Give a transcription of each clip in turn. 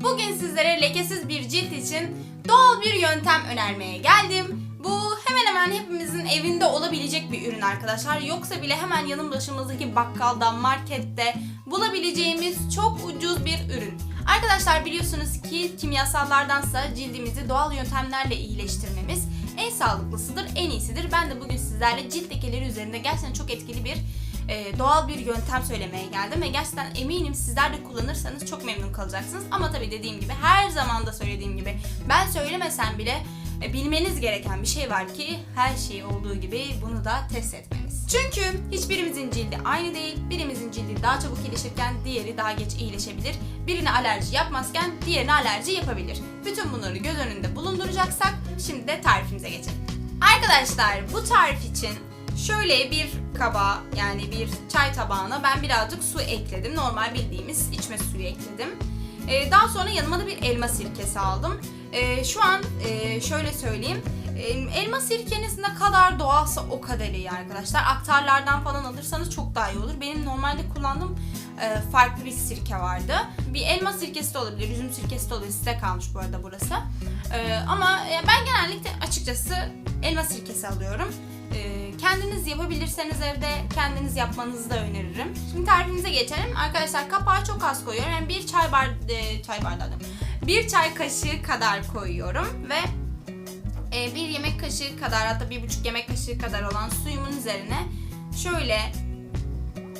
Bugün sizlere lekesiz bir cilt için doğal bir yöntem önermeye geldim. Bu hemen hemen hepimizin evinde olabilecek bir ürün arkadaşlar. Yoksa bile hemen yanın başımızdaki bakkalda, markette bulabileceğimiz çok ucuz bir ürün. Arkadaşlar biliyorsunuz ki kimyasallardansa cildimizi doğal yöntemlerle iyileştirmemiz en sağlıklısıdır, en iyisidir. Ben de bugün sizlerle cilt lekeleri üzerinde gerçekten çok etkili bir e, doğal bir yöntem söylemeye geldim ve gerçekten eminim sizler de kullanırsanız çok memnun kalacaksınız. Ama tabii dediğim gibi her zaman da söylediğim gibi ben söylemesem bile e, bilmeniz gereken bir şey var ki her şey olduğu gibi bunu da test etmeniz. Çünkü hiçbirimizin cildi aynı değil. Birimizin cildi daha çabuk iyileşirken diğeri daha geç iyileşebilir. Birine alerji yapmazken diğerine alerji yapabilir. Bütün bunları göz önünde bulunduracaksak şimdi de tarifimize geçelim. Arkadaşlar bu tarif için şöyle bir kaba yani bir çay tabağına ben birazcık su ekledim. Normal bildiğimiz içme suyu ekledim. Ee, daha sonra yanıma da bir elma sirkesi aldım. Ee, şu an e, şöyle söyleyeyim. e, Elma sirkeniz ne kadar doğalsa o kadar iyi arkadaşlar. Aktarlardan falan alırsanız çok daha iyi olur. Benim normalde kullandığım e, farklı bir sirke vardı. Bir elma sirkesi de olabilir, üzüm sirkesi de olabilir. Size kalmış bu arada burası. E, ama ben genellikle açıkçası elma sirkesi alıyorum. E, kendiniz yapabilirseniz evde kendiniz yapmanızı da öneririm. Şimdi tarifimize geçelim. Arkadaşlar kapağı çok az koyuyorum. Yani bir çay bar e, çay bardağı bir çay kaşığı kadar koyuyorum ve e, bir yemek kaşığı kadar hatta bir buçuk yemek kaşığı kadar olan suyumun üzerine şöyle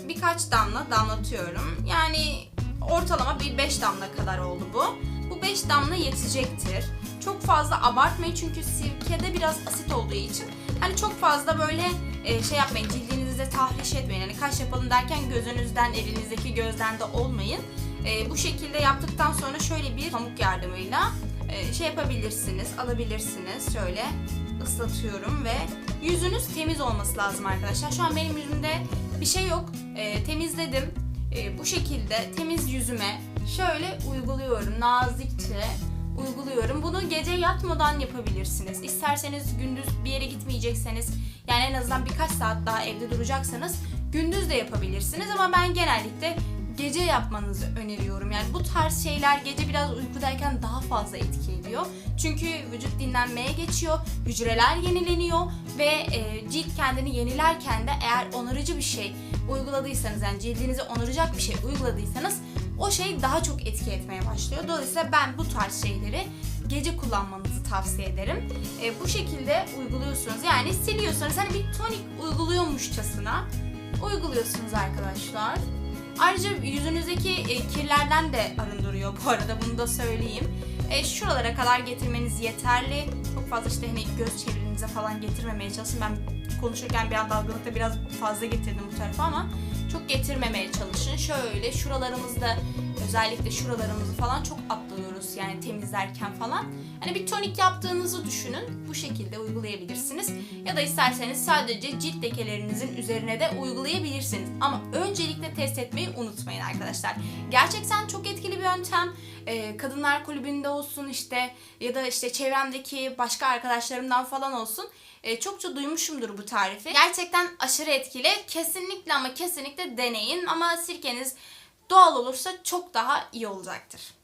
birkaç damla damlatıyorum. Yani ortalama bir 5 damla kadar oldu bu. Bu 5 damla yetecektir. Çok fazla abartmayın çünkü sirkede biraz asit olduğu için hani çok fazla böyle e, şey yapmayın cildinizde tahriş etmeyin. Hani kaş yapalım derken gözünüzden elinizdeki gözden de olmayın. E, bu şekilde yaptıktan sonra şöyle bir pamuk yardımıyla e, şey yapabilirsiniz, alabilirsiniz. Şöyle ıslatıyorum ve yüzünüz temiz olması lazım arkadaşlar. Şu an benim yüzümde bir şey yok. E, temizledim. E, bu şekilde temiz yüzüme şöyle uyguluyorum nazikçe uyguluyorum. Bunu gece yatmadan yapabilirsiniz. İsterseniz gündüz bir yere gitmeyecekseniz yani en azından birkaç saat daha evde duracaksanız gündüz de yapabilirsiniz ama ben genellikle gece yapmanızı öneriyorum. Yani bu tarz şeyler gece biraz uykudayken daha fazla etki ediyor. Çünkü vücut dinlenmeye geçiyor, hücreler yenileniyor ve e, cilt kendini yenilerken de eğer onarıcı bir şey uyguladıysanız yani cildinize onaracak bir şey uyguladıysanız o şey daha çok etki etmeye başlıyor. Dolayısıyla ben bu tarz şeyleri gece kullanmanızı tavsiye ederim. E, bu şekilde uyguluyorsunuz. Yani siliyorsanız hani bir tonik uyguluyormuşçasına uyguluyorsunuz arkadaşlar. Ayrıca yüzünüzdeki e, kirlerden de arındırıyor bu arada bunu da söyleyeyim. E, şuralara kadar getirmeniz yeterli. Çok fazla işte hani göz çevrenize falan getirmemeye çalışın. Ben konuşurken bir an dalgınlıkta biraz fazla getirdim bu tarafa ama çok getirmemeye çalışın. Şöyle şuralarımızda özellikle şuralarımızı falan çok atlıyoruz yani temizlerken falan. Hani bir tonik yaptığınızı düşünün. Bu şekilde uygulayabilirsiniz. Ya da isterseniz sadece cilt lekelerinizin üzerine de uygulayabilirsiniz. Ama öncelikle test etmeyi unutmayın arkadaşlar. Gerçekten çok etkili bir yöntem. Ee, kadınlar kulübünde olsun işte ya da işte çevremdeki başka arkadaşlarımdan falan olsun. Ee, çokça duymuşumdur bu tarifi. Gerçekten aşırı etkili. Kesinlikle ama kesinlikle deneyin. Ama sirkeniz doğal olursa çok daha iyi olacaktır.